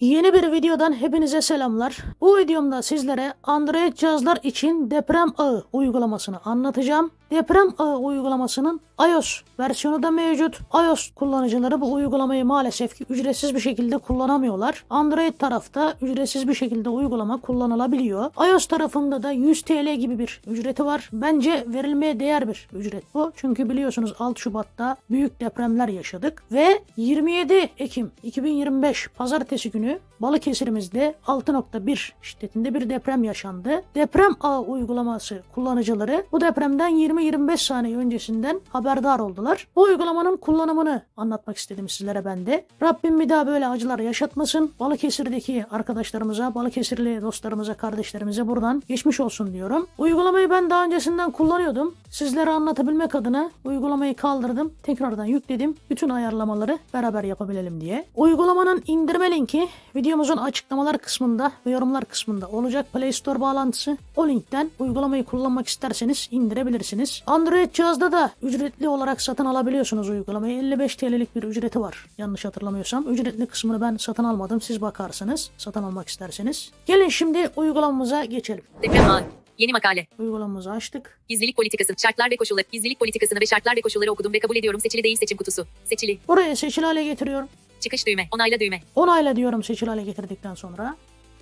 Yeni bir videodan hepinize selamlar. Bu videomda sizlere Android cihazlar için deprem ağı uygulamasını anlatacağım. Deprem ağı uygulamasının iOS versiyonu da mevcut. iOS kullanıcıları bu uygulamayı maalesef ki ücretsiz bir şekilde kullanamıyorlar. Android tarafta ücretsiz bir şekilde uygulama kullanılabiliyor. iOS tarafında da 100 TL gibi bir ücreti var. Bence verilmeye değer bir ücret bu. Çünkü biliyorsunuz 6 Şubat'ta büyük depremler yaşadık ve 27 Ekim 2025 pazartesi günü Balıkesir'imizde 6.1 şiddetinde bir deprem yaşandı. Deprem ağı uygulaması kullanıcıları bu depremden 20-25 saniye öncesinden haberdar oldular. Bu uygulamanın kullanımını anlatmak istedim sizlere ben de. Rabbim bir daha böyle acılar yaşatmasın. Balıkesir'deki arkadaşlarımıza, Balıkesirli dostlarımıza, kardeşlerimize buradan geçmiş olsun diyorum. Uygulamayı ben daha öncesinden kullanıyordum. Sizlere anlatabilmek adına uygulamayı kaldırdım. Tekrardan yükledim. Bütün ayarlamaları beraber yapabilelim diye. Uygulamanın indirme linki videomuzun açıklamalar kısmında ve yorumlar kısmında olacak. Play Store bağlantısı. O linkten uygulamayı kullanmak isterseniz indirebilirsiniz. Android cihazda da ücretli olarak satın alabiliyorsunuz uygulamayı. 55 TL'lik bir ücreti var. Yanlış hatırlamıyorsam. Ücretli kısmını ben satın almadım. Siz bakarsınız. Satın almak isterseniz. Gelin şimdi uygulamamıza geçelim. Deprem. Yeni makale. Uygulamamızı açtık. Gizlilik politikası. Şartlar ve koşulları. Gizlilik politikasını ve şartlar ve koşulları okudum ve kabul ediyorum. Seçili değil seçim kutusu. Seçili. Buraya seçili hale getiriyorum. Çıkış düğme. Onayla düğme. Onayla diyorum seçili hale getirdikten sonra.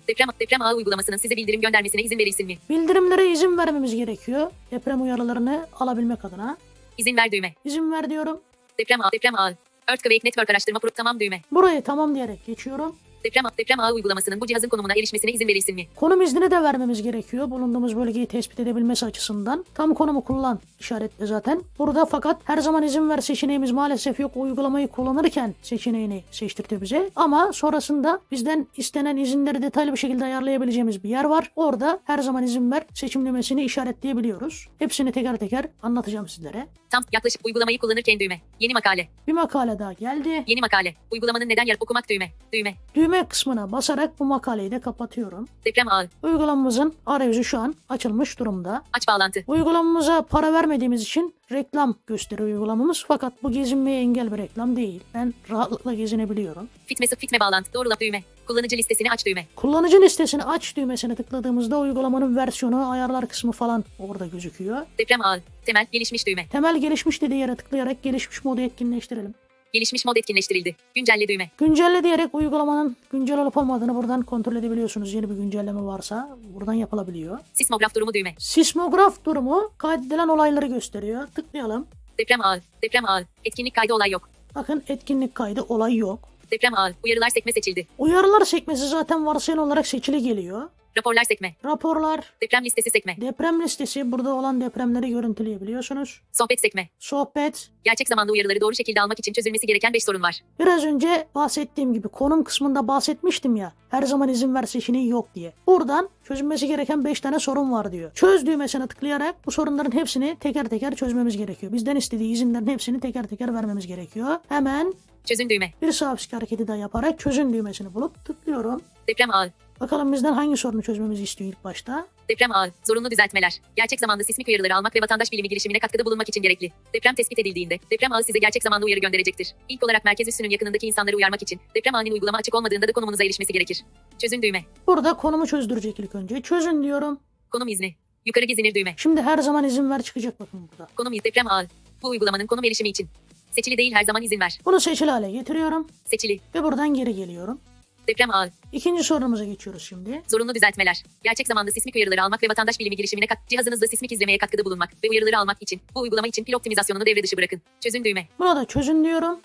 Deprem, deprem ağı uygulamasının size bildirim göndermesine izin verilsin mi? Bildirimlere izin vermemiz gerekiyor. Deprem uyarılarını alabilmek adına. İzin ver düğme. İzin ver diyorum. Deprem ağı. Deprem ağı. Earthquake Network araştırma pro tamam düğme. Burayı tamam diyerek geçiyorum. Deprem, deprem ağı uygulamasının bu cihazın konumuna erişmesine izin verilsin mi? Konum iznini de vermemiz gerekiyor. Bulunduğumuz bölgeyi tespit edebilmesi açısından. Tam konumu kullan işaretli zaten. Burada fakat her zaman izin ver seçeneğimiz maalesef yok. Uygulamayı kullanırken seçeneğini seçtirtiyor bize. Ama sonrasında bizden istenen izinleri detaylı bir şekilde ayarlayabileceğimiz bir yer var. Orada her zaman izin ver seçim düğmesini işaretleyebiliyoruz. Hepsini teker teker anlatacağım sizlere. Tam yaklaşık uygulamayı kullanırken düğme. Yeni makale. Bir makale daha geldi. Yeni makale. Uygulamanın neden yer okumak düğme. Düğme. Düğme kısmına basarak bu makaleyi de kapatıyorum. Deprem ağı. Uygulamamızın arayüzü şu an açılmış durumda. Aç bağlantı. Uygulamamıza para vermediğimiz için reklam gösteriyor uygulamamız. Fakat bu gezinmeye engel bir reklam değil. Ben rahatlıkla gezinebiliyorum. Fitme fitme bağlantı. Doğrula düğme. Kullanıcı listesini aç düğme. Kullanıcı listesini aç düğmesine tıkladığımızda uygulamanın versiyonu, ayarlar kısmı falan orada gözüküyor. Deprem ağı. Temel gelişmiş düğme. Temel gelişmiş dediği yere tıklayarak gelişmiş modu etkinleştirelim. Gelişmiş mod etkinleştirildi. Güncelle düğme. Güncelle diyerek uygulamanın güncel olup olmadığını buradan kontrol edebiliyorsunuz. Yeni bir güncelleme varsa buradan yapılabiliyor. Sismograf durumu düğme. Sismograf durumu kaydedilen olayları gösteriyor. Tıklayalım. Deprem ağı. Deprem ağı. Etkinlik kaydı olay yok. Bakın etkinlik kaydı olay yok. Deprem ağı. Uyarılar sekme seçildi. Uyarılar sekmesi zaten varsayılan olarak seçili geliyor. Raporlar sekme. Raporlar, Deprem listesi sekme. deprem listesi burada olan depremleri görüntüleyebiliyorsunuz. Sohbet sekme. Sohbet, Gerçek zamanlı uyarıları doğru şekilde almak için çözülmesi gereken 5 sorun var. biraz önce bahsettiğim gibi konum kısmında bahsetmiştim ya. Her zaman izin ver seçeneği yok diye. Buradan çözülmesi gereken 5 tane sorun var diyor. Çöz düğmesine tıklayarak bu sorunların hepsini teker teker çözmemiz gerekiyor. Bizden istediği izinlerin hepsini teker teker vermemiz gerekiyor. Hemen Çözün düğme. bir sağ hareketi daha yaparak çözün düğmesini bulup tıklıyorum. Deprem ağı. Bakalım bizden hangi sorunu çözmemizi istiyor ilk başta. Deprem ağı. Zorunlu düzeltmeler. Gerçek zamanlı sismik uyarıları almak ve vatandaş bilimi girişimine katkıda bulunmak için gerekli. Deprem tespit edildiğinde deprem ağı size gerçek zamanlı uyarı gönderecektir. İlk olarak merkez üssünün yakınındaki insanları uyarmak için deprem ağının uygulama açık olmadığında da konumunuza erişmesi gerekir. Çözün düğme. Burada konumu çözdürecek ilk önce. Çözün diyorum. Konum izni. Yukarı gezinir düğme. Şimdi her zaman izin ver çıkacak bakın burada. Konum iz deprem ağı. Bu uygulamanın konum erişimi için. Seçili değil her zaman izin ver. Bunu seçili hale getiriyorum Seçili. ve buradan geri geliyorum. Deprem ağı. İkinci sorumuza geçiyoruz şimdi. Zorunlu düzeltmeler. Gerçek zamanlı sismik uyarıları almak ve vatandaş bilimi girişimine kat cihazınızda sismik izlemeye katkıda bulunmak ve uyarıları almak için bu uygulama için pil optimizasyonunu devre dışı bırakın. Çözün düğme. Buna da çözün diyorum.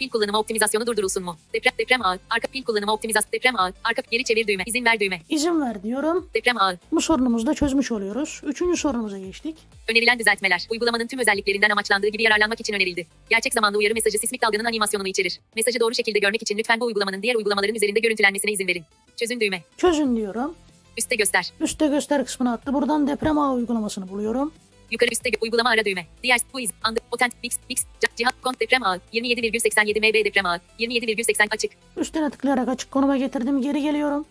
Pil kullanımı optimizasyonu durdurulsun mu? Deprem deprem ağı. Arka pil kullanımı optimizasyon. Deprem ağı. Arka geri çevir düğme. İzin ver düğme. İzin ver diyorum. Deprem ağı. Bu sorunumuzu da çözmüş oluyoruz. Üçüncü sorumuza geçtik. Önerilen düzeltmeler. Uygulamanın tüm özelliklerinden amaçlandığı gibi yararlanmak için önerildi. Gerçek zamanlı uyarı mesajı sismik dalganın animasyonunu içerir. Mesajı doğru şekilde görmek için lütfen bu uygulamanın diğer uygulamaların üzerinde görüntülenmesine izin verin. Çözün düğme. Çözün diyorum. Üste göster. Üste göster kısmına attı. Buradan deprem ağı uygulamasını buluyorum. Yukarı üstte uygulama ara düğme. Diğer bu iz. Andı. Potent. X. X. ca- Cihaz. Kont deprem ağı. 27,87 MB deprem ağı. 27,80 açık. Üstüne tıklayarak açık konuma getirdim. Geri geliyorum.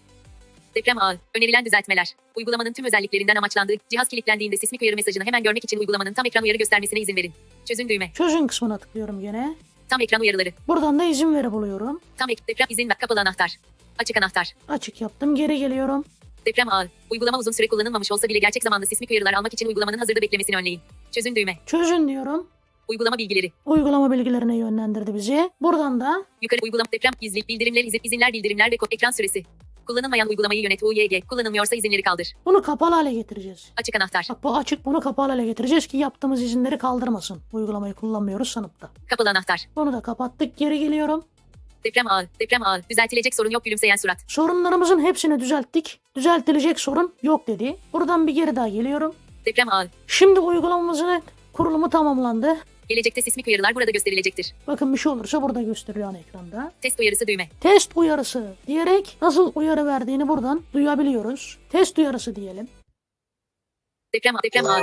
Deprem ağı. Önerilen düzeltmeler. Uygulamanın tüm özelliklerinden amaçlandığı cihaz kilitlendiğinde sismik uyarı mesajını hemen görmek için uygulamanın tam ekran uyarı göstermesine izin verin. Çözün düğme. Çözün kısmına tıklıyorum gene. Tam ekran uyarıları. Buradan da izin veri buluyorum. Tam ek deprem izin ver kapalı anahtar. Açık anahtar. Açık yaptım. Geri geliyorum. Deprem ağı. Uygulama uzun süre kullanılmamış olsa bile gerçek zamanlı sismik uyarılar almak için uygulamanın hazırda beklemesini önleyin. Çözün düğme. Çözün diyorum. Uygulama bilgileri. Uygulama bilgilerine yönlendirdi bizi. Buradan da Yukarı uygulama deprem gizli bildirimler izin, izinler bildirimler ve ekran süresi. Kullanılmayan uygulamayı yönet UYG. Kullanılmıyorsa izinleri kaldır. bunu kapalı hale getireceğiz. Açık anahtar. Bak bu açık bunu kapalı hale getireceğiz ki yaptığımız izinleri kaldırmasın. Uygulamayı kullanmıyoruz sanıp da. Kapalı anahtar. Bunu da kapattık. Geri geliyorum. Deprem ağı. Deprem ağı. Düzeltilecek sorun yok gülümseyen surat. Sorunlarımızın hepsini düzelttik. Düzeltilecek sorun yok dedi. Buradan bir geri daha geliyorum. Deprem ağı. Şimdi uygulamamızın kurulumu tamamlandı. Gelecekte sismik uyarılar burada gösterilecektir. Bakın bir şey olursa burada gösteriyor ana ekranda. Test uyarısı düğme. Test uyarısı diyerek nasıl uyarı verdiğini buradan duyabiliyoruz. Test uyarısı diyelim. Deprem. Deprem ağı.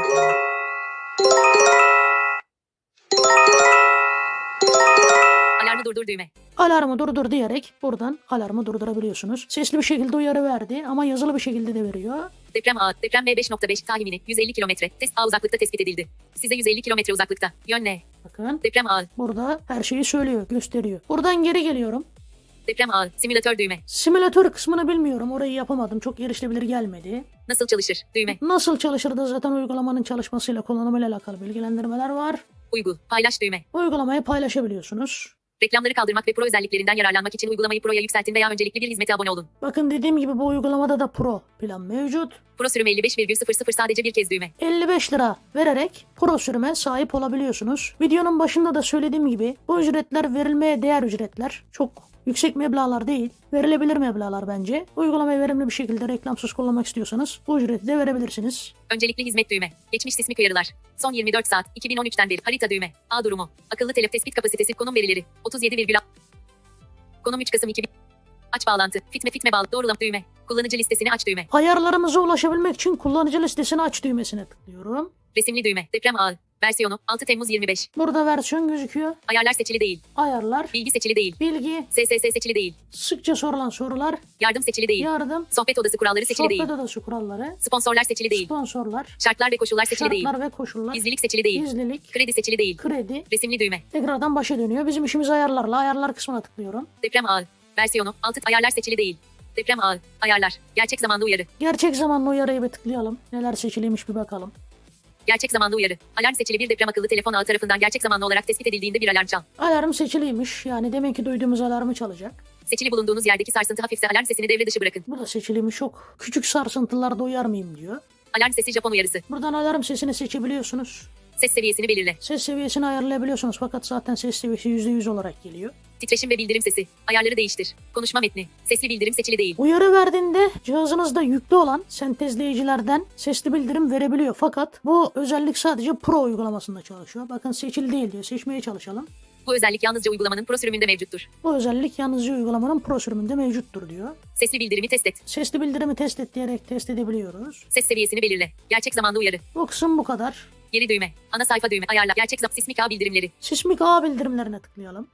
Durdur düğme. Alarmı durdur diyerek buradan alarmı durdurabiliyorsunuz. Sesli bir şekilde uyarı verdi ama yazılı bir şekilde de veriyor. Deprem ağı. Deprem M5.5 tahmini 150 kilometre. Test ağı uzaklıkta tespit edildi. Size 150 kilometre uzaklıkta. Yön ne? Bakın Deprem ağı. burada her şeyi söylüyor, gösteriyor. Buradan geri geliyorum. Deprem ağı. Simülatör düğme. Simülatör kısmını bilmiyorum. Orayı yapamadım. Çok erişilebilir gelmedi. Nasıl çalışır? Düğme. Nasıl çalışır da zaten uygulamanın çalışmasıyla kullanımıyla alakalı bilgilendirmeler var. Uygul. Paylaş düğme. Uygulamayı paylaşabiliyorsunuz. Reklamları kaldırmak ve pro özelliklerinden yararlanmak için uygulamayı Pro'ya yükseltin veya öncelikli bir hizmete abone olun. Bakın dediğim gibi bu uygulamada da Pro plan mevcut. Pro sürümü 55,00 sadece bir kez düğme. 55 lira vererek Pro sürüme sahip olabiliyorsunuz. Videonun başında da söylediğim gibi bu ücretler verilmeye değer ücretler. Çok yüksek meblağlar değil. Verilebilir meblağlar bence. Uygulamayı verimli bir şekilde reklamsız kullanmak istiyorsanız bu ücreti de verebilirsiniz. Öncelikli hizmet düğme. Geçmiş sismik uyarılar. Son 24 saat 2013'ten beri harita düğme. A durumu. Akıllı telef tespit kapasitesi konum verileri. 37, Konum 3 Kasım 2000. Aç bağlantı. Fitme fitme bağlı. Doğrulama düğme. Kullanıcı listesini aç düğme. Ayarlarımıza ulaşabilmek için kullanıcı listesini aç düğmesine tıklıyorum. Resimli düğme. Deprem ağı. Versiyonu 6 Temmuz 25. Burada versiyon gözüküyor. Ayarlar seçili değil. Ayarlar, Bilgi seçili değil. bilgi, SSS seçili değil. sıkça sorulan sorular, Yardım seçili değil. yardım, Sohbet odası kuralları seçili değil. sohbet odası kuralları, Sponsorlar seçili değil. sponsorlar, Şartlar ve koşullar seçili değil. şartlar ve koşullar, Gizlilik seçili değil. gizlilik, Kredi seçili değil. kredi, Resimli düğme. tekrardan başa dönüyor. Bizim işimiz ayarlarla. Ayarlar kısmına tıklıyorum. Deprem ağı. Versiyonu 6 ayarlar seçili değil. Deprem ağı. Ayarlar. Gerçek zamanlı uyarı. Gerçek zamanlı uyarıyı bir tıklayalım. Neler seçiliymiş bir bakalım. Gerçek zamanlı uyarı. Alarm seçili bir deprem akıllı telefon ağı tarafından gerçek zamanlı olarak tespit edildiğinde bir alarm çal. Alarm seçiliymiş. Yani demek ki duyduğumuz alarmı çalacak. Seçili bulunduğunuz yerdeki sarsıntı hafifse alarm sesini devre dışı bırakın. Bu da seçiliymiş. Çok küçük sarsıntılarda uyar mıyım diyor. Alarm sesi Japon uyarısı. Buradan alarm sesini seçebiliyorsunuz. Ses seviyesini belirle. Ses seviyesini ayarlayabiliyorsunuz. Fakat zaten ses seviyesi %100 olarak geliyor. Titreşim ve bildirim sesi. Ayarları değiştir. Konuşma metni. Sesli bildirim seçili değil. Uyarı verdiğinde cihazınızda yüklü olan sentezleyicilerden sesli bildirim verebiliyor. Fakat bu özellik sadece Pro uygulamasında çalışıyor. Bakın seçili değil diyor. Seçmeye çalışalım. Bu özellik yalnızca uygulamanın pro sürümünde mevcuttur. Bu özellik yalnızca uygulamanın Pro sürümünde mevcuttur diyor. Sesli bildirimi test et. Sesli bildirimi test et diyerek test edebiliyoruz. Ses seviyesini belirle. Gerçek zamanlı uyarı. Bu kısım bu kadar. Geri düğme. Ana sayfa düğme. Ayarla. Gerçek zam sismik ağ bildirimleri. Sismik ağ bildirimlerine tıklayalım.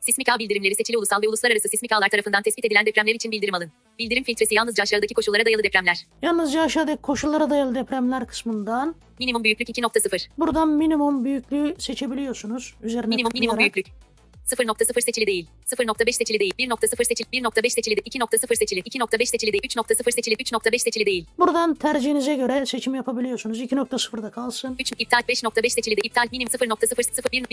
Sismik ağ bildirimleri seçili ulusal ve uluslararası sismik ağlar tarafından tespit edilen depremler için bildirim alın. Bildirim filtresi yalnızca aşağıdaki koşullara dayalı depremler. Yalnızca aşağıdaki koşullara dayalı depremler kısmından Minimum büyüklük 2.0. buradan minimum büyüklüğü seçebiliyorsunuz. Üzerine Minimum minimum büyüklük. 0.0 seçili değil. 0.5 seçili değil. 1.0 seçili. 1.5 seçili değil. 2.0 seçili. 2.5 seçili değil. 3.0 seçili. 3.5 seçili değil. Buradan tercihinize göre seçim yapabiliyorsunuz. 2.0'da kalsın. 3 iptal 5.5 seçili değil. İptal minimum 0.0 1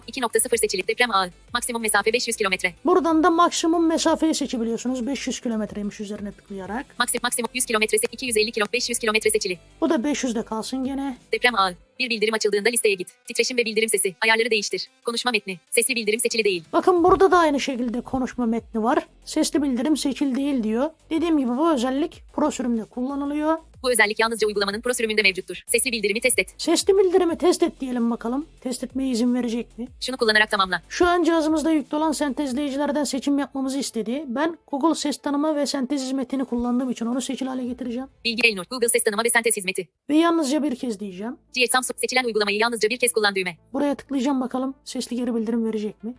2.0 seçili. Deprem ağı. Maksimum mesafe 500 kilometre. Buradan da maksimum mesafeyi seçebiliyorsunuz. 500 kilometreymiş üzerine tıklayarak. Maksimum maksimum 100 kilometresi 250 kilo 500 kilometre seçili. Bu da 500'de kalsın gene. Deprem ağı. Bir bildirim açıldığında listeye git. Titreşim ve bildirim sesi. Ayarları değiştir. Konuşma metni. Sesli bildirim seçili değil. Bakın burada da aynı şekilde konuşma metni var. Sesli bildirim seçil değil diyor. Dediğim gibi bu özellik Pro sürümde kullanılıyor. Bu özellik yalnızca uygulamanın pro sürümünde mevcuttur. Sesli bildirimi test et. Sesli bildirimi test et diyelim bakalım. Test etmeye izin verecek mi? Şunu kullanarak tamamla. Şu an cihazımızda yüklü olan sentezleyicilerden seçim yapmamızı istedi. Ben Google ses tanıma ve sentez hizmetini kullandığım için onu seçil hale getireceğim. Bilgi Elnur. Google ses tanıma ve sentez hizmeti. Ve yalnızca bir kez diyeceğim. GS Samsung seçilen uygulamayı yalnızca bir kez kullan düğme. Buraya tıklayacağım bakalım sesli geri bildirim verecek mi?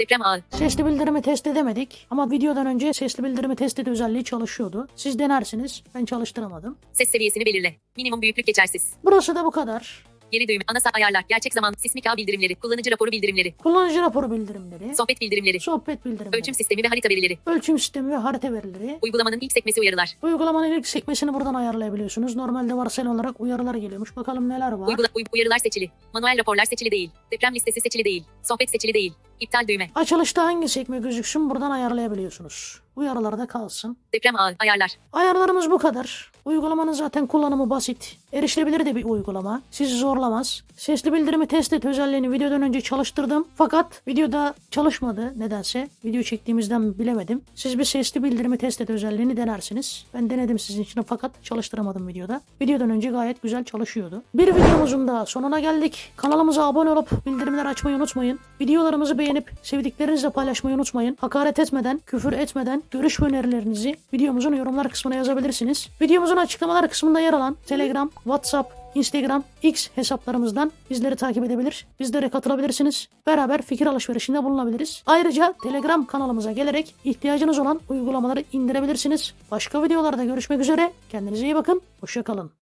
Deprem ağı. Sesli bildirimi test edemedik ama videodan önce sesli bildirimi test et özelliği çalışıyordu. Siz denersiniz. Ben çalıştıramadım. Ses seviyesini belirle. Minimum büyüklük geçersiz. Burası da bu kadar. Geri düğme. Ana sağ ayarlar. Gerçek zaman. Sismik ağ bildirimleri. Kullanıcı raporu bildirimleri. Kullanıcı raporu bildirimleri, Sohbet bildirimleri. sohbet bildirimleri, Ölçüm sistemi ve harita verileri. ölçüm sistemi ve harita verileri. Uygulamanın ilk sekmesi uyarılar. Uygulamanın ilk sekmesini buradan ayarlayabiliyorsunuz. Normalde varsayıl olarak uyarılar geliyormuş. Bakalım neler var. Uygula, uy- uyarılar seçili. Manuel raporlar seçili değil. Deprem listesi seçili değil. Sohbet seçili değil. İptal düğme. Açılışta hangi sekme gözüksün buradan ayarlayabiliyorsunuz. Uyarılarda kalsın. Deprem ağı. Ayarlar. Ayarlarımız bu kadar. Uygulamanın zaten kullanımı basit. Erişilebilir de bir uygulama. Sizi zorlamaz. Sesli bildirimi test et özelliğini videodan önce çalıştırdım. Fakat videoda çalışmadı nedense. Video çektiğimizden bilemedim. Siz bir sesli bildirimi test et özelliğini denersiniz. Ben denedim sizin için fakat çalıştıramadım videoda. Videodan önce gayet güzel çalışıyordu. Bir videomuzun da sonuna geldik. Kanalımıza abone olup bildirimleri açmayı unutmayın. Videolarımızı beğenip sevdiklerinizle paylaşmayı unutmayın. Hakaret etmeden, küfür etmeden görüş ve önerilerinizi videomuzun yorumlar kısmına yazabilirsiniz. Videomuzun açıklamalar kısmında yer alan Telegram, WhatsApp, Instagram, X hesaplarımızdan bizleri takip edebilir, bizlere katılabilirsiniz. Beraber fikir alışverişinde bulunabiliriz. Ayrıca Telegram kanalımıza gelerek ihtiyacınız olan uygulamaları indirebilirsiniz. Başka videolarda görüşmek üzere. Kendinize iyi bakın. Hoşçakalın.